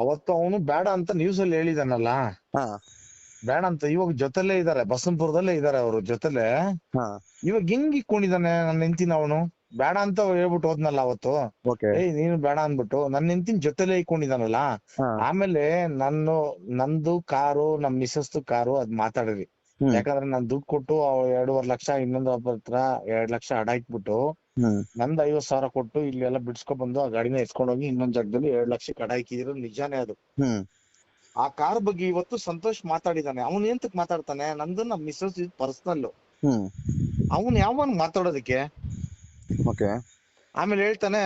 ಅವತ್ತು ಅವನು ಬೇಡ ಅಂತ ನ್ಯೂಸ್ ಅಲ್ಲಿ ಹೇಳಿದಾನಲ್ಲ. ಹಾ. ಬೇಡ ಅಂತ ಇವಾಗ ಜೊತೆಲೆ ಇದಾರೆ ಬಸಂಪುರದಲ್ಲೇ ಇದಾರೆ ಅವರು ಜೊತೆಲೆ ಹಾ. ಇವಾಗ ಹೆಂಗ್ ಇಕ್ಕೊಂಡಿದಾನೆ ನನ್ನ ಹೆಂಡತಿನ ಅವನು? ಬೇಡ ಅಂತ ಹೇಳ್ಬಿಟ್ಟು ಹೋದ್ನಲ್ಲ ಅವತ್ತು. ಓಕೆ. ಏಯ್ ನೀನು ಬೇಡ ಅಂದ್ಬಿಟ್ಟು ನನ್ನ ಹೆಂಡತಿನ ಜೊತೆಲೆ ಇಕ್ಕೊಂಡಿದಾನಲ್ಲ ಆಮೇಲೆ ನಾನು ನಂದು ಕಾರು ನಮ್ ಮಿಸಸ್ ಕಾರು ಅದ್ ಮಾತಾಡಿದ್ವಿ. ಹ್ಮ್. ಯಾಕಂದ್ರೆ ನಾನ್ ದುಡ್ಡು ಕೊಟ್ಟು ಅವ್ ಎರಡೂವರೆ ಲಕ್ಷ ಇನ್ನೊಂದು ಒಬ್ಬರ ಹತ್ರ ಎರಡ್ ಲಕ್ಷ ಅಡ ಇಟ್ಬಿಟ್ಟು ನಂದ್ ಐವತ್ ಸಾವಿರ ಕೊಟ್ಟು ಇಲ್ಲಿ ಎಲ್ಲ ಬಿಡ್ಸ್ಕೊಂಡ್ ಬಂದು ಆ ಗಾಡಿನ ಎತ್ಕೊಂಡ್ ಹೋಗಿ ಇನ್ನೊಂದ್ ಜಾಗದಲ್ಲಿ ಎರಡ್ ಲಕ್ಷ ಅಡ ಹಾಕಿದ್ರು ನಿಜಾನೇ ಅದು. ಹ್ಮ್. ಆ ಕಾರ್ ಬಗ್ಗೆ ಇವತ್ತು ಸಂತೋಷ್ ಮಾತಾಡಿದಾನೆ. ಅವನ್ ಎಂತಕ್ ಮಾತಾಡ್ತಾನೆ? ನಂದು ನಮ್ ಇದು ಪರ್ಸನಲ್ ಅವನ್ ಯಾವನ್ ಮಾತಾಡೋದಕ್ಕೆ? ಓಕೆ. ಆಮೇಲೆ ಹೇಳ್ತಾನೆ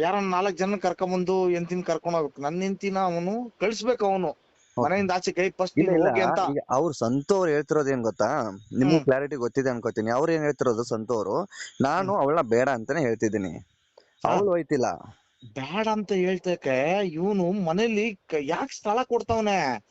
ಯಾರನ್ನ ನಾಲ್ಕ್ ಜನ ಕರ್ಕೊಂಬಂದು ಎಂತಿನ ಕರ್ಕೊಂಡ್ ಹೋಗ್ಬೇಕು. ನನ್ನ ಹೆಂಡತಿನ ಅವನು ಕಳಿಸ್ಬೇಕು ಅವನು. ಮನೆಯಿಂದ ಆಚೆ ಕೈ ಫಸ್ಟ್ ಹೋಗಿ ಅಂತ. ಅವ್ರು ಸಂತು ಅವ್ರು ಹೇಳ್ತಿರೋದು ಏನ್ ಗೊತ್ತಾ? ನಿಮ್ಗೂ ಕ್ಲಾರಿಟಿ ಗೊತ್ತಿದೆ ಅನ್ಕೋತೀನಿ. ಅವ್ರು ಏನ್ ಹೇಳ್ತಿರೋದು ಸಂತೋರು ಅವರು? ನಾನು ಅವಳ ಬೇಡ ಅಂತಾನೆ ಹೇಳ್ತಿದ್ದೀನಿ. ಅವಳು ಹೋಯ್ತಿಲ್ಲ. ಬೇಡ ಅಂತ ಹೇಳ್ತಕ್ಕೆ ಇವನು ಮನೇಲಿ ಯಾಕೆ ಸ್ಥಳ ಕೊಡ್ತಾವನೆ?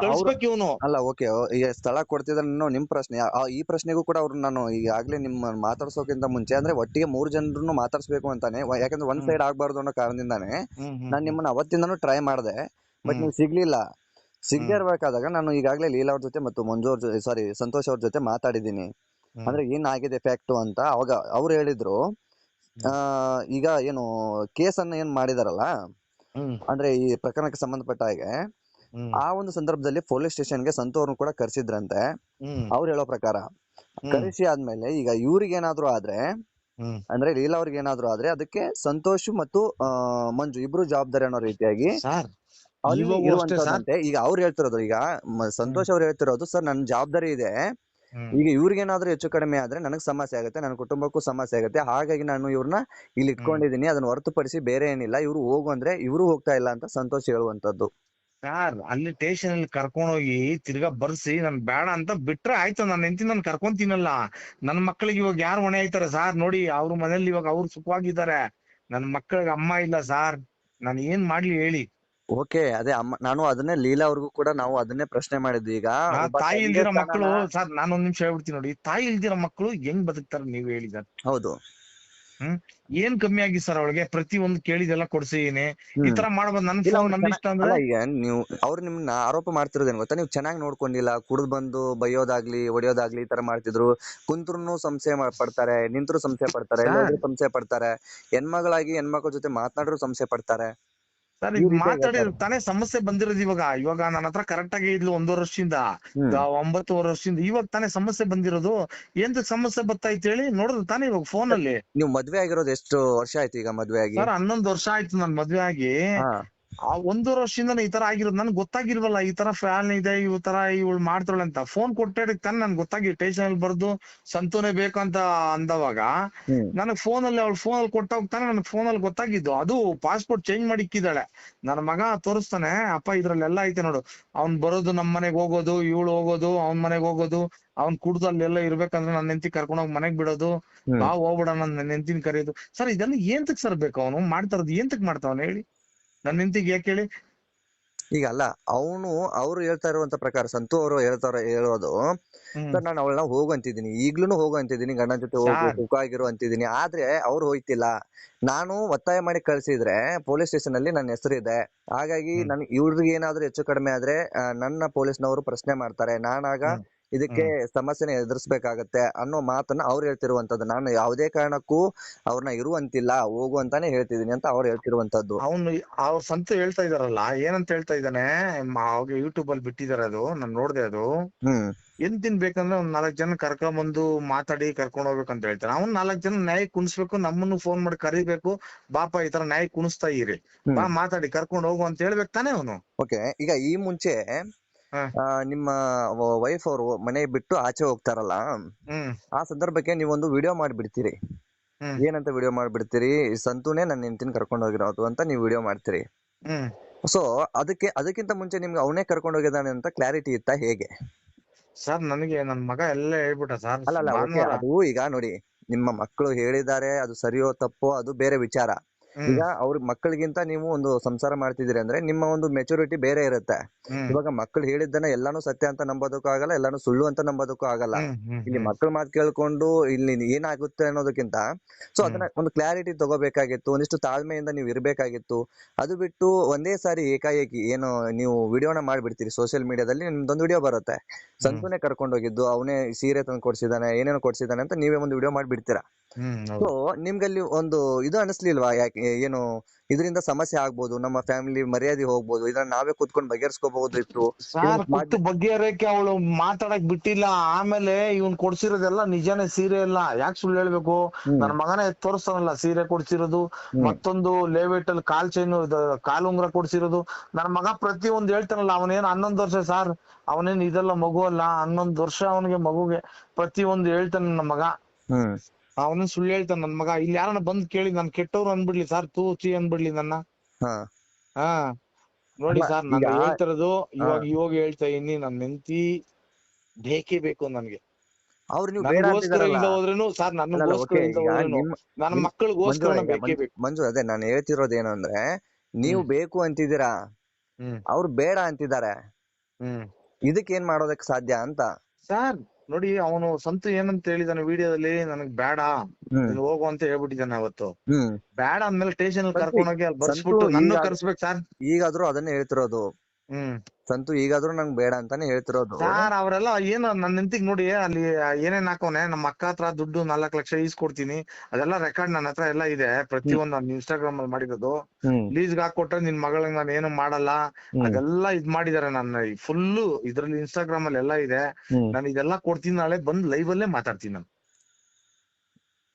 ಕಳ್ಸ್ಬೇಕು ಇವನು. ಅಲ್ಲ ಓಕೆ ಈಗ ಸ್ಥಳ ಕೊಡ್ತಿದ್ರೆ ನಿಮ್ ಪ್ರಶ್ನೆ. ಆ- ಈ ಪ್ರಶ್ನೆಗೂ ಕೂಡ ಅವ್ರು ನಾನು ಈಗಾಗ್ಲೇ ನಿಮ್ಮ ಮಾತಾಡ್ಸೋಕ್ಕಿಂತ ಮುಂಚೆ ಅಂದ್ರೆ ಒಟ್ಟಿಗೆ ಮೂರ್ ಜನರನ್ನು ಮಾತಾಡ್ಸ್ಬೇಕು ಅಂತಾನೆ. ಯಾಕಂದ್ರೆ ಒಂದ್ ಸೈಡ್ ಆಗ್ಬಾರ್ದು ಅನ್ನೋ ಕಾರಣದಿಂದಾನೆ ನಾನ್ ನಿಮ್ಮನ್ನ ಅವತ್ತಿಂದಾನು ಟ್ರೈ ಮಾಡ್ದೆ ಬಟ್. ನೀವು ಸಿಗ್ಲಿಲ್ಲ. ಸಿಗದೆ. ನಾನು ಈಗಾಗಲೇ ಲೀಲಾ ಅವ್ರ ಜೊತೆ ಮತ್ತು ಮಂಜು ಅವ್ರ ಜೊತೆ ಸಾರಿ ಸಂತೋಷ್ ಅವ್ರ ಜೊತೆ ಮಾತಾಡಿದ್ದೀನಿ. ಅಂದ್ರೆ ಏನಾಗಿದೆ ಫ್ಯಾಕ್ಟು ಅಂತ ಅವಾಗ ಅವ್ರು ಹೇಳಿದ್ರು ಆ ಈಗ ಏನು ಕೇಸನ್ನ ಏನ್ ಮಾಡಿದಾರಲ್ಲ ಅಂದ್ರೆ ಈ ಪ್ರಕರಣಕ್ಕೆ ಸಂಬಂಧಪಟ್ಟ ಹಾಗೆ ಆ ಒಂದು ಸಂದರ್ಭದಲ್ಲಿ ಪೊಲೀಸ್ ಸ್ಟೇಷನ್ಗೆ ಸಂತು ಅವ್ರನ್ನ ಕೂಡ ಕರೆಸಿದ್ರಂತೆ. ಅವ್ರು ಹೇಳೋ ಪ್ರಕಾರ. ಕರೆಸಿ ಆದ್ಮೇಲೆ ಈಗ ಇವ್ರಿಗೆ ಏನಾದ್ರು ಆದ್ರೆ ಅಂದ್ರೆ ಲೀಲಾ ಅವ್ರಿಗೆ ಏನಾದ್ರು ಆದ್ರೆ ಅದಕ್ಕೆ ಸಂತೋಷ್ ಮತ್ತು ಮಂಜು ಇಬ್ರು ಜವಾಬ್ದಾರಿ ಅನ್ನೋ ರೀತಿಯಾಗಿ ಈಗ ಅವ್ರು ಹೇಳ್ತಿರೋದು ಈಗ ಸಂತೋಷ್ ಅವ್ರು ಹೇಳ್ತಿರೋದು ಸರ್ ನನ್ ಜವಾಬ್ದಾರಿ ಇದೆ. ಈಗ ಇವ್ರಿಗೇನಾದ್ರೂ ಹೆಚ್ಚು ಕಡಿಮೆ ಆದ್ರೆ ನನಗ್ ಸಮಸ್ಯೆ ಆಗುತ್ತೆ ನನ್ನ ಕುಟುಂಬಕ್ಕೂ ಸಮಸ್ಯೆ ಆಗುತ್ತೆ. ಹಾಗಾಗಿ ನಾನು ಇವ್ರನ್ನ ಇಲ್ಲಿ ಇಟ್ಕೊಂಡಿದೀನಿ ಅದನ್ನ ಹೊರತುಪಡಿಸಿ ಬೇರೆ ಏನಿಲ್ಲ. ಇವ್ರು ಹೋಗು ಅಂದ್ರೆ ಇವ್ರು ಹೋಗ್ತಾ ಇಲ್ಲ ಅಂತ ಸಂತೋಷ್ ಹೇಳುವಂತದ್ದು. ಸರ್ ಅಲ್ಲಿ ಸ್ಟೇಷನ್ ಅಲ್ಲಿ ಕರ್ಕೊಂಡೋಗಿ ತಿರ್ಗಾ ಬರ್ಸಿ ನನ್ ಬೇಡ ಅಂತ ಬಿಟ್ರೆ ಆಯ್ತು ನನ್ನ ಹೆಂಡತಿ ನಾನು ಕರ್ಕೊಂತೀನಲ್ಲ ನನ್ ಮಕ್ಳಿಗೆ ಇವಾಗ ಯಾರು ಹೊಣೆ ಆಯ್ತಾರೆ ಸಾರ್? ನೋಡಿ ಅವ್ರ ಮನೇಲಿ ಇವಾಗ ಅವ್ರು ಸುಖವಾಗಿದ್ದಾರೆ. ನನ್ ಮಕ್ಕಳಿಗೆ ಅಮ್ಮ ಇಲ್ಲ ಸಾರ್. ನಾನು ಏನ್ ಮಾಡ್ಲಿ ಹೇಳಿ. ಓಕೆ ಅದೇ ಅಮ್ಮ ನಾನು ಅದನ್ನೇ ಲೀಲಾ ಅವ್ರಿಗೂ ಕೂಡ ನಾವು ಅದನ್ನೇ ಪ್ರಶ್ನೆ ಮಾಡಿದ್ವಿ. ಈಗ ಆ ಒಬ್ಬ ತಾಯಿ ಇಲ್ದಿರೋ ಮಕ್ಕಳು ಸರ್ ನಾನು ಒಂದ್ ನಿಮಿಷ ಹೇಳ್ಬಿಡ್ತೀನಿ ನೋಡಿ. ತಾಯಿ ಇಲ್ದಿರೋ ಮಕ್ಕಳು ಹೆಂಗ್ ಬದುಕ್ತಾರ ನೀವ್ ಹೇಳಿದ ಸರ್? ಹೌದು. ಏನ್ ಕಮ್ಮಿ ಆಗಿ ಸರ್ ಅವಳಿಗೆ? ಪ್ರತಿ ಒಂದು ಕೇಳಿದೆಲ್ಲ ಕೊಡ್ಸಿದೀನಿ ಈ ಹ್ಮ್. ತರ ಮಾಡ್ಬೋದು ನನ್ ಇಲ್ಲ, ಫೋನ್ ಅವ್ರು ನನ್ ಇಷ್ಟ ಅಂದ್ರೆ ಅಲ್ಲ ಈಗ ನೀವು ಅವ್ರು ನಿಮ್ನ ಆರೋಪ ಮಾಡ್ತಿರೋದೇನ್ ಗೊತ್ತಾ? ನೀವು ಚೆನ್ನಾಗಿ ನೋಡ್ಕೊಂಡಿಲ್ಲ ಕುಡ್ದು ಬಂದು ಬೈಯೋದಾಗ್ಲಿ ಹೊಡಿಯೋದಾಗ್ಲಿ ಈ ತರ ಮಾಡ್ತಿದ್ರು. ಕುಂತ್ರು ಸಂಶಯ ಪಡ್ತಾರೆ ನಿಂತ್ರು ಸಂಶಯ ಪಡ್ತಾರೆ ಸರ್. ಸಂಶಯ ಪಡ್ತಾರೆ. ಹೆಣ್ಮಗಳಾಗಿ ಹೆಣ್ಮಕ್ಳ ಜೊತೆ ಮಾತನಾಡ್ರು ಸಂಶಯ ಪಡ್ತಾರೆ. ಸರ್ ಈಗ ರೀತಿ ಮಾತಾಡಿ ತಾನೇ ಸಮಸ್ಯೆ ಬಂದಿರೋದು ಇವಾಗ. ಇವಾಗ ನನ್ನ ಹತ್ರ ಕರೆಕ್ಟ್ ಆಗಿ ಇದ್ಲು ಒಂದೂವರೆ ವರ್ಷದಿಂದ. ಒಂಬತ್ತುವರೆ ವರ್ಷದಿಂದ. ಇವಾಗ ತಾನೇ ಸಮಸ್ಯೆ ಬಂದಿರೋದು. ಎಂತ ಸಮಸ್ಯೆ ಬತ್ತಾಯ್ತು ಹೇಳಿ ನೋಡಿದ್ರೆ ತಾನೇ ಇವಾಗ ಫೋನ್ ಅಲ್ಲಿ. ನೀವು ಮದ್ವೆ ಆಗಿರೋದು ಎಷ್ಟು ವರ್ಷ ಆಯ್ತು ಈಗ ಮದ್ವೆ ಆಗಿ? ಸರ್ ಹನ್ನೊಂದು ವರ್ಷ ಆಯ್ತು ನನ್ ಮದ್ವೆ ಆಗಿ. ಆ ಒಂದೂವರೆ ವರ್ಷದಿಂದ ಈ ತರ ಆಗಿರೋದು. ನನ್ಗೆ ಗೊತ್ತಾಗಿಲ್ವಲ್ಲ ಈ ತರ ಫ್ಯಾನ್ ಇದೆ ಈ ತರ ಇವಳು ಮಾಡ್ತಾಳೆ ಅಂತ. ಫೋನ್ ಕೊಟ್ಟೆ ತಾನೇ ನನ್ಗೆ ಗೊತ್ತಾಗಿ ಟೇಷನ್ ಅಲ್ಲಿ ಬರ್ದು ಸಂತೋನೆ ಬೇಕು ಅಂತ ಅಂದವಾಗ ನನಗ್ ಫೋನ್ ಅಲ್ಲಿ ಅವಳು ಫೋನ್ ಅಲ್ಲಿ ಕೊಟ್ಟ ಹೋಗ್ತಾನೆ ನನ್ ಫೋನ್ ಅಲ್ಲಿ ಗೊತ್ತಾಗಿದ್ದು. ಅದು ಪಾಸ್ಪೋರ್ಟ್ ಚೇಂಜ್ ಮಾಡಿ ಇಕ್ಕಿದ್ದಾಳೆ ನನ್ನ ಮಗ ತೋರಿಸ್ತಾನೆ ಅಪ್ಪ ಇದ್ರಲ್ಲೆಲ್ಲ ಐತೆ ನೋಡು. ಅವ್ನ್ ಬರೋದು ನಮ್ ಮನೆಗ್ ಹೋಗೋದು ಇವಳು ಹೋಗೋದು ಅವ್ನ್ ಮನೆಗ್ ಹೋಗೋದು. ಅವ್ನ್ ಕುಡ್ದು ಅಲ್ಲೆಲ್ಲ ಇರ್ಬೇಕಂದ್ರೆ ನನ್ನ ಹೆಂಡತಿ ಕರ್ಕೊಂಡ್ ಹೋಗಿ ಮನೆಗ್ ಬಿಡೋದು. ಬಾ ನಾವು ಹೋಗ್ಬಿಡೋಣ ನನ್ನ ಹೆಂಡತಿನ ಕರೆಯೋದು. ಸರ್ ಇದೆಲ್ಲ ಏಂತಕ್ ಸರ್ ಬೇಕು ಅವನು? ಮಾಡ್ತಾರದು ಏಂತಕ್ ಮಾಡ್ತಾವನ ಹೇಳಿ? ನನ್ನ ಹೆಂಡತಿಗೆ ಯಾಕೆ ಹೇಳಿ ಈಗ ಅಲ್ಲ ಅವನು ಅವ್ರು ಹೇಳ್ತಾ ಇರುವಂತ ಪ್ರಕಾರ ಸಂತು ಅವರು ಹೇಳ್ತಾರ ಹೇಳೋದು. ಸರ್ ನಾನು ಅವಳನ್ನ ಹೋಗು ಅಂತಿದ್ದೀನಿ ಈಗ್ಲೂ ಹೋಗು ಅಂತಿದ್ದೀನಿ ಗಂಡನ ಜೊತೆ ಹೋಗಿ. ಸುಖ ಆಗಿರು ಅಂತಿದ್ದೀನಿ ಆದ್ರೆ ಅವ್ರು ಹೋಯ್ತಿಲ್ಲ ನಾನು ಒತ್ತಾಯ ಮಾಡಿ ಕಳ್ಸಿದ್ರೆ ಪೊಲೀಸ್ ಸ್ಟೇಷನ್ ಅಲ್ಲಿ ನನ್ನ ಹೆಸರಿದೆ ಹಾಗಾಗಿ. ನನ್ ಇವ್ರಿಗೆ ಏನಾದ್ರೂ ಹೆಚ್ಚು ಕಡಿಮೆ ಆದ್ರೆ ನನ್ನ ಪೊಲೀಸ್ನವರು ಪ್ರಶ್ನೆ ಮಾಡ್ತಾರೆ ನಾನಾಗ. ಇದಕ್ಕೆ ಸಮಸ್ಯೆನ ಎದುರಿಸ್ಬೇಕಾಗತ್ತೆ ಅನ್ನೋ ಮಾತನ್ನ ಅವ್ರು ಹೇಳ್ತಿರುವಂತದ್ದು ನಾನು ಯಾವುದೇ ಕಾರಣಕ್ಕೂ ಅವ್ರನ್ನ ಇರುವಂತಿಲ್ಲ ಹೋಗು ಅಂತಾನೆ ಹೇಳ್ತಿದ್ದೀನಿ ಅಂತ ಅವ್ರು ಹೇಳ್ತಿರುವಂತದ್ದು ಅವನು ಅವ್ರ ಸಂತ ಹೇಳ್ತಾ ಇದಾರಲ್ಲ ಏನಂತ ಹೇಳ್ತಾ ಇದ್ದಾನೆ? ಅವಾಗ ಯೂಟ್ಯೂಬ್ ಅಲ್ಲಿ ಬಿಟ್ಟಿದಾರೆ ಅದು ನಾನು ನೋಡ್ದೆ ಅದು. ಹ್ಮ್. ದಿನ ಬೇಕಂದ್ರೆ ಒಂದ್ ನಾಲ್ಕ್ ಜನ ಕರ್ಕೊಂಡ್ ಬಂದು ಮಾತಾಡಿ ಕರ್ಕೊಂಡ್ ಹೋಗ್ಬೇಕಂತ ಹೇಳ್ತಾನೆ ಅವ್ನ್ ನಾಲ್ಕ್ ಜನ ನಾಯಿ ಕುಣಿಸ್ಬೇಕು ನಮ್ಮನ್ನು ಫೋನ್ ಮಾಡಿ ಕರಿಬೇಕು. ಬಾಪ ಈ ತರ ನಾಯಿ ಕುಣಿಸ್ತಾ ಇರಿ. ಬಾ ಮಾತಾಡಿ ಕರ್ಕೊಂಡ್ ಹೋಗು ಅಂತ ಹೇಳ್ಬೇಕು ತಾನೇ ಅವನು? ಓಕೆ ಈಗ ಈ ಮುಂಚೆ ನಿಮ್ಮ ವೈಫ್ ಅವರು ಮನೆ ಬಿಟ್ಟು ಆಚೆ ಹೋಗ್ತಾರಲ್ಲ? ಆ ಸಂದರ್ಭಕ್ಕೆ ನೀವೊಂದು ವಿಡಿಯೋ ಮಾಡ್ಬಿಡ್ತೀರಿ. ಏನಂತ ವಿಡಿಯೋ ಮಾಡ್ಬಿಡ್ತೀರಿ? ಸಂತೂನೇ ನನ್ನ ಹೆಂಡತಿನ ಕರ್ಕೊಂಡು ಹೋಗಿರೋದು ಅಂತ ನೀವು ವಿಡಿಯೋ ಮಾಡ್ತೀರಿ. ಸೊ ಅದಕ್ಕೆ ಅದಕ್ಕಿಂತ ಮುಂಚೆ ನಿಮ್ಗೆ ಅವನೇ ಕರ್ಕೊಂಡು ಹೋಗಿದ್ದಾನೆ ಅಂತ ಕ್ಲಾರಿಟಿ ಇತ್ತಾ ಹೇಗೆ? ಸರ್ ನನಗೆ ನನ್ನ ಮಗ ಎಲ್ಲ ಹೇಳ್ಬಿಟ್ಟ ಸರ್. ಅಲ್ಲ ಅಲ್ಲ. ಅದು ಈಗ ನೋಡಿ ನಿಮ್ಮ ಮಕ್ಕಳು ಹೇಳಿದ್ದಾರೆ ಅದು ಸರಿಯೋ ತಪ್ಪೋ ಅದು ಬೇರೆ ವಿಚಾರ. ಈಗ ಅವ್ರ ಮಕ್ಕಳಿಗಿಂತ ನೀವು ಒಂದು ಸಂಸಾರ ಮಾಡ್ತಿದ್ದೀರಿ ಅಂದ್ರೆ ನಿಮ್ಮ ಒಂದು ಮೆಚುರಿಟಿ ಬೇರೆ ಇರುತ್ತೆ. ಇವಾಗ ಮಕ್ಕಳು ಹೇಳಿದ್ದನ್ನ ಎಲ್ಲಾನು ಸತ್ಯ ಅಂತ ನಂಬೋದಕ್ಕೂ ಆಗಲ್ಲ ಎಲ್ಲಾನು ಸುಳ್ಳು ಅಂತ ನಂಬೋದಕ್ಕೂ ಆಗಲ್ಲ. ಇಲ್ಲಿ ಮಕ್ಕಳ ಮಾತು ಕೇಳ್ಕೊಂಡು ಇಲ್ಲಿ ಏನಾಗುತ್ತೆ ಅನ್ನೋದಕ್ಕಿಂತ ಸೊ. ಅದನ್ನ ಒಂದು ಕ್ಲಾರಿಟಿ ತಗೋಬೇಕಾಗಿತ್ತು ಒಂದಿಷ್ಟು ತಾಳ್ಮೆಯಿಂದ ನೀವು ಇರ್ಬೇಕಾಗಿತ್ತು. ಅದು ಬಿಟ್ಟು ಒಂದೇ ಸಾರಿ ಏಕಾಏಕಿ ಏನು ನೀವು ವಿಡಿಯೋನ ಮಾಡ್ಬಿಡ್ತೀರಿ ಸೋಷಿಯಲ್ ಮೀಡಿಯಾದಲ್ಲಿ ನಿಮ್ದೊಂದು ವಿಡಿಯೋ ಬರುತ್ತೆ. ಸಂತೂನೇ ಕರ್ಕೊಂಡೋಗಿದ್ದು ಅವನೇ ಸೀರೆ ತಂದು ಕೊಡ್ಸಿದಾನೆ ಏನೇನೋ ಕೊಡ್ಸಿದಾನೆ ಅಂತ ನೀವೇ ಒಂದು ವಿಡಿಯೋ ಮಾಡ್ಬಿಡ್ತೀರಾ. ಸೊ ನಿಮ್ಗೆ ಅಲ್ಲಿ ಒಂದು ಇದು ಅನಿಸ್ಲಿಲ್ವಾ? ಯಾಕೆ ಏನು ಇದರಿಂದ ಸಮಸ್ಯೆ ಆಗ್ಬೋದು ನಮ್ಮ ಫ್ಯಾಮಿಲಿ ಮರ್ಯಾದೆ ಹೋಗ್ಬೋದು ಇದನ್ನ ನಾವೇ ಕುತ್ಕೊಂಡು ಬಗೆಹರಿಸ್ಕೋಬಹುದು ಇತ್ತು ಮತ್ತೆ ಬಗೆಹರಕ್ಕೆ ಅವಳು ಮಾತಾಡಕ್ ಬಿಟ್ಟಿಲ್ಲ. ಆಮೇಲೆ ಇವನ್ ಕೊಡ್ಸಿರೋದೆಲ್ಲ ನಿಜಾನೇ ಸೀರೆ ಇಲ್ಲ ಯಾಕೆ ಸುಳ್ಳು ಹೇಳ್ಬೇಕು. ನನ್ನ ಮಗನೇ ತೋರಿಸ್ತಾನಲ್ಲ ಸೀರೆ ಕೊಡ್ಸಿರೋದು. ಮತ್ತೊಂದು ಲೇವೇಟ್ ಅಲ್ಲಿ ಕಾಲ್ ಚೈನ್ ಕಾಲು ಉಂಗ್ರ ಕೊಡ್ಸಿರೋದು. ನನ್ನ ಮಗ ಪ್ರತಿ ಒಂದು ಹೇಳ್ತಾನಲ್ಲ ಅವನೇನ್ ಹನ್ನೊಂದ್ ವರ್ಷ ಸಾರ್ ಅವನೇನ್ ಇದೆಲ್ಲ ಮಗು ಅಲ್ಲ ಹನ್ನೊಂದ್ ವರ್ಷ ಅವನಿಗೆ ಮಗುಗೆ ಪ್ರತಿ ಒಂದು ಹೇಳ್ತಾನೆ ನನ್ನ ಮಗ. ಹ್ಮ್. ಅವನೇ ಸುಳ್ಳು ಹೇಳ್ತಾನೆ ನನ್ ಮಗ. ಇಲ್ಲಿ ಯಾರನ್ನ ಬಂದ್ ಕೇಳಿ ನಾನ್ ಕೆಟ್ಟವ್ರು ಅನ್ಬಿಡ್ಲಿ ಸರ್ ತೂ ಚಿ ಅನ್ಬಿಡ್ಲಿ ನನ್ನ. ಹಾ. ಹಾ. ನೋಡಿ ಸರ್ ನಾನು ಈಗ- ಹೇಳ್ತಿರೋದು ಇವಾಗ ಇವಾಗ ಹೇಳ್ತಾ ಇದೀನಿ ನನ್ ಹೆಂಡತಿ ಬೇಕೇ ಬೇಕು ನನ್ಗೆ. ಅವ್ರು ನೀವು ಬೇಡ ನನಗೋಸ್ಕರ ಅಂತಿದಾರಲ್ಲ ಇಲ್ದ ಹೋದ್ರೇನು ಸರ್ ಅಲ್ಲ, ಅಲ್ಲ, ನನಗೋಸ್ಕರ okay, ಇಲ್ದ ಈಗ ಹೋದ್ರೇನು ನಿಮ್- ನನ್ನ ನಿಮ್- ಮಕ್ಕಳಿಗೋಸ್ಕರ ಮಂಜು ಈಗ ಬೇಕೇ ಬೇಕು. ಮಂಜು ಅದೇ ನಾನು ಹೇಳ್ತಿರೋದು ಏನು ಅಂದ್ರೆ ನೀವು ಬೇಕು ಅಂತಿದ್ದೀರಾ? ಹ್ಮ್. ಅವ್ರು ಬೇಡ ಅಂತಿದ್ದಾರೆ. ಹ್ಮ್. ಇದಕ್ಕೆ ಏನ್ ಮಾಡೋದಕ್ಕೆ ಸಾಧ್ಯ ಅಂತ? ಸರ್ ನೋಡಿ ಅವನು ಸಂತು ಏನಂತ ಹೇಳಿದಾನೆ ವಿಡಿಯೋದಲ್ಲಿ ನನಗ್ ಬೇಡ ನೀನ್ ಹೋಗು ಅಂತ ಹೇಳ್ಬಿಟ್ಟಿದ್ದಾನೆ ಅವತ್ತು. ಬೇಡ ಅಂದ್ಮೇಲೆ ಸ್ಟೇಷನ್ ಕರ್ಕೊಂಡೋಗಿ ಅಲ್ಲಿ ಬರ್ಸ್ಬಿಟ್ಟು ನನ್ನ ಕರ್ಸ್ಬೇಕು ಸರ್. ಈಗಾದ್ರೂ ಅದನ್ನೇ ಹೇಳ್ತಿರೋದು. ಹ್ಮ್. ಸಂತು ಈಗಾದ್ರೂ ನಂಗ್ ಬೇಡ ಅಂತಾನೆ ಹೇಳ್ತಿರೋದು. ಸರ್ ಅವರೆಲ್ಲ ಏನು ನನ್ನ ನಿಂತಿಗೆ ನೋಡಿ ಅಲ್ಲಿ ಏನೇನ್ ಹಾಕೋನೆ ನಮ್ಮ ಅಕ್ಕ ಹತ್ರ ದುಡ್ಡು ನಾಲ್ಕ್ ಲಕ್ಷ ಈಸ್ಕೊಡ್ತೀನಿ ಅದೆಲ್ಲ ರೆಕಾರ್ಡ್ ನನ್ನ ಹತ್ರ ಎಲ್ಲ ಇದೆ. ಪ್ರತಿಯೊಂದು ನಾನು ಇನ್ಸ್ಟಾಗ್ರಾಮ್ ಅಲ್ಲಿ ಮಾಡಿರೋದು. ಹ್ಮ್. ಲೀಸ್ಗ್ ಹಾಕೊಟ್ರೆ ನಿನ್ ಮಗಳಿಗೆ ನಾನು ಏನು ಮಾಡಲ್ಲ. ಹ್ಮ್. ಅದೆಲ್ಲ ಇದ್ ಮಾಡಿದಾರೆ ನನ್ನ ಫುಲ್ಲು ಇದ್ರಲ್ಲಿ ಇನ್ಸ್ಟಾಗ್ರಾಮ್ ಅಲ್ಲಿ ಎಲ್ಲ ಇದೆ. ಹ್ಮ್. ನಾನು ಇದೆಲ್ಲ ಕೊಡ್ತೀನಿ ನಾಳೆ ಬಂದ್ ಲೈವ್ ಅಲ್ಲೇ ಮಾತಾಡ್ತೀನಿ ನಾನು.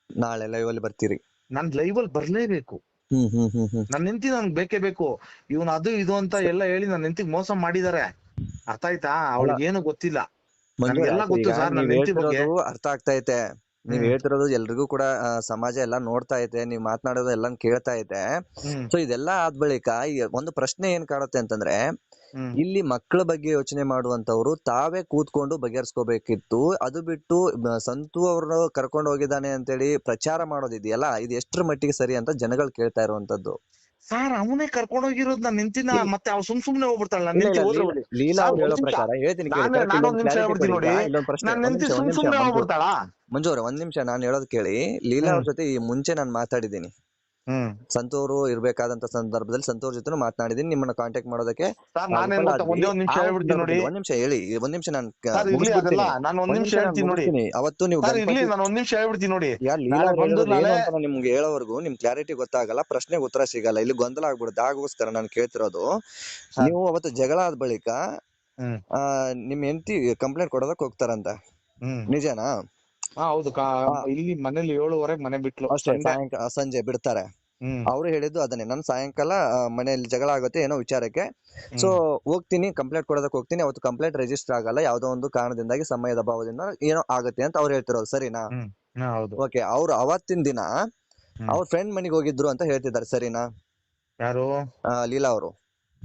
ನಾಳೆ ಲೈವ್ ಅಲ್ಲಿ ಬರ್ತೀರಿ. ನಾನ್ ಲೈವ್ ಅಲ್ಲಿ ಬರ್ಲೇಬೇಕು. ಹ್ಮ್ ಹ್ಮ್ ಹ್ಮ್ ಹ್ಮ್. ನನ್ ಹೆಂಡತಿ ನನ್ಗೆ ಬೇಕೇ ಬೇಕು. ಇವನ್ ಅದು ಇದು ಅಂತ ಎಲ್ಲ ಹೇಳಿ ನನ್ನ ಹೆಂಡತಿಗೆ ಮೋಸ ಮಾಡಿದಾರೆ. ಅರ್ಥ ಆಯ್ತಾ? ಅವಳಿಗೆ ಏನು ಗೊತ್ತಿಲ್ಲ. ಎಲ್ಲ ಗೊತ್ತು ಸರ್, ನನ್ನ ನನ್ ಹೆಂಡ್ತಿ ಬಗ್ಗೆ. ಅರ್ಥ ಆಗ್ತಾ ಐತೆ. ನೀವ್. ಹೇಳ್ತಿರೋದು ಎಲ್ರಿಗೂ ಕೂಡ ಸಮಾಜ ಎಲ್ಲ ನೋಡ್ತಾ ಐತೆ ನೀವ್ ಮಾತನಾಡೋದು ಎಲ್ಲಾ ಕೇಳ್ತಾ ಐತೆ ಸೊ ಇದೆಲ್ಲ ಆದ್ ಬಳಿಕ ಒಂದು ಪ್ರಶ್ನೆ ಏನ್ ಕಾಡುತ್ತೆ ಅಂತಂದ್ರೆ ಇಲ್ಲಿ ಮಕ್ಕಳ ಬಗ್ಗೆ ಯೋಚನೆ ಮಾಡುವಂತವ್ರು ತಾವೇ ಕೂತ್ಕೊಂಡು ಬಗೆಹರಿಸ್ಕೋಬೇಕಿತ್ತು. ಅದು ಬಿಟ್ಟು ಸಂತು ಅವ್ರನ್ನ ಕರ್ಕೊಂಡು ಹೋಗಿದ್ದಾನೆ ಅಂತೇಳಿ ಪ್ರಚಾರ ಮಾಡೋದಿದೆಯಲ್ಲ ಇದು ಎಷ್ಟರ ಮಟ್ಟಿಗೆ ಸರಿ ಅಂತ ಜನಗಳು ಕೇಳ್ತಾ ಇರುವಂತದ್ದು ಸರ್ ಅವನೇ ಕರ್ಕೊಂಡ್ ಹೋಗಿರೋದ್ ನಾನು ನಿಂತಿನ. ಮತ್ತೆ ಅವ್ ಸುಮ್ ಸುಮ್ನೆ ಹೋಗ್ಬಿಡ್ತಾಳ ನಿಂತಿ ಹೋದ್ರೆ ಲೀಲಾ- ಹೇಳೋ ಪ್ರಕಾರ ಹೇಳ್ತೀನಿ ನಿಮಿಷ ಹೇಳ್ಬಿಡ್ತೀನಿ ನೋಡಿ. ನಾನು ಸುಮ್ ಸುಮ್ನೆ ಮಂಜು. ಹೋಗ್ಬಿಡ್ತಾಳ ಮಂಜು ಅವ್ರೆ ಒಂದ್ ನಿಮಿಷ ನಾನು ಹೇಳೋದ್ ಕೇಳಿ ಲೀಲಾ ಅವ್ರ. ಜೊತೆ ಈ ಮುಂಚೆ ನಾನು ಮಾತಾಡಿದ್ದೀನಿ ಸಂತೂರು ಇರ್ಬೇಕಾದಂತ ಸಂದರ್ಭದಲ್ಲಿ ಸಂತೂರ್ ಜೊತೆ ಮಾತನಾಡಿದೀನಿ. ನಿಮ್ಮನ್ನ ಕಾಂಟ್ಯಾಕ್ಟ್ ಮಾಡೋದಕ್ಕೆ ಸರ್ ನಾನೇನ್ ಗೊತ್ತಾ ಒಂದೇ ಒಂದ್ ನಿಮಿಷ ಹೇಳ್ಬಿಡ್ತೀನಿ ನೋಡಿ. ಒಂದ್ ನಿಮಿಷ ಹೇಳಿ. ಒಂದ್ ನಿಮಿಷ ನಾನು ಸರ್ ಇರ್ಲಿ ಅದೆಲ್ಲ. ನಾನು ಒಂದ್ ನಿಮಿಷ ಹೇಳ್ತೀನಿ ನೋಡಿ. ಅವತ್ತು ನೀವು ಸರ್ ಇರ್ಲಿ ನಾನು ಒಂದ್ ನಿಮಿಷ ಹೇಳ್ಬಿಡ್ತೀನಿ ನೋಡಿ. ನಿಮ್ಗೆ ಹೇಳೋವರೆಗೂ ನಿಮ್ ಕ್ಲಾರಿಟಿ ಗೊತ್ತಾಗಲ್ಲ. ಪ್ರಶ್ನೆಗೆ ಉತ್ತರ ಸಿಗಲ್ಲ. ಇಲ್ಲಿ ಗೊಂದಲ ಆಗ್ಬಿಡುತ್ತೆ. ಆಗೋಸ್ಕರ ನಾನು ಕೇಳ್ತಿರೋದು. ನೀವು ಅವತ್ತು ಜಗಳ ಆದ ಬಳಿಕ ನಿಮ್ ಹೆಂಡತಿ ಕಂಪ್ಲೇಂಟ್ ಕೊಡೋದಕ್ ಹೋಗ್ತಾರಂತ. ನಿಜನಾ? ಹಾ ಹೌದು. ಕಾ-. ಇಲ್ಲಿ ಮನೇಲಿ ಏಳುವರೆಗೆ ಮನೆ ಬಿಟ್ಲು. ಅಷ್ಟೇ. ಸಾಯಂಕಾಲ ಸಂಜೆ ಬಿಡ್ತಾರೆ. ಹ್ಮ್. ಅವ್ರು ಹೇಳಿದ್ದು ಅದನ್ನೇ. ನನ್ ಸಾಯಂಕಾಲ ಆ, ಮನೆಯಲ್ಲಿ ಜಗಳ ಆಗುತ್ತೆ ಏನೋ ವಿಚಾರಕ್ಕೆ. ಸೊ ಹೋಗ್ತೀನಿ ಕಂಪ್ಲೇಂಟ್ ಕೊಡೋದಕ್ಕೆ ಹೋಗ್ತೀನಿ. ಅವತ್ತು ಕಂಪ್ಲೇಂಟ್ ರಿಜಿಸ್ಟರ್ ಆಗಲ್ಲ. ಯಾವ್ದೋ ಒಂದು ಕಾರಣದಿಂದಾಗಿ ಸಮಯದ ಅಭಾವದಿಂದ ಏನೋ ಆಗುತ್ತೆ ಅಂತ ಅವ್ರು ಹೇಳ್ತಿರೋದು. ಸರಿನಾ? ಹ್ಮ್. ಹಾ, ಹೌದು. ಓಕೆ ಅವ್ರು ಅವತ್ತಿನ ದಿನ. ಅವ್ರ ಫ್ರೆಂಡ್ ಮನೆಗೆ ಹೋಗಿದ್ರು ಅಂತ ಹೇಳ್ತಿದ್ದಾರೆ. ಸರಿನಾ? ಯಾರು? ಆ, ಲೀಲಾ ಅವರು.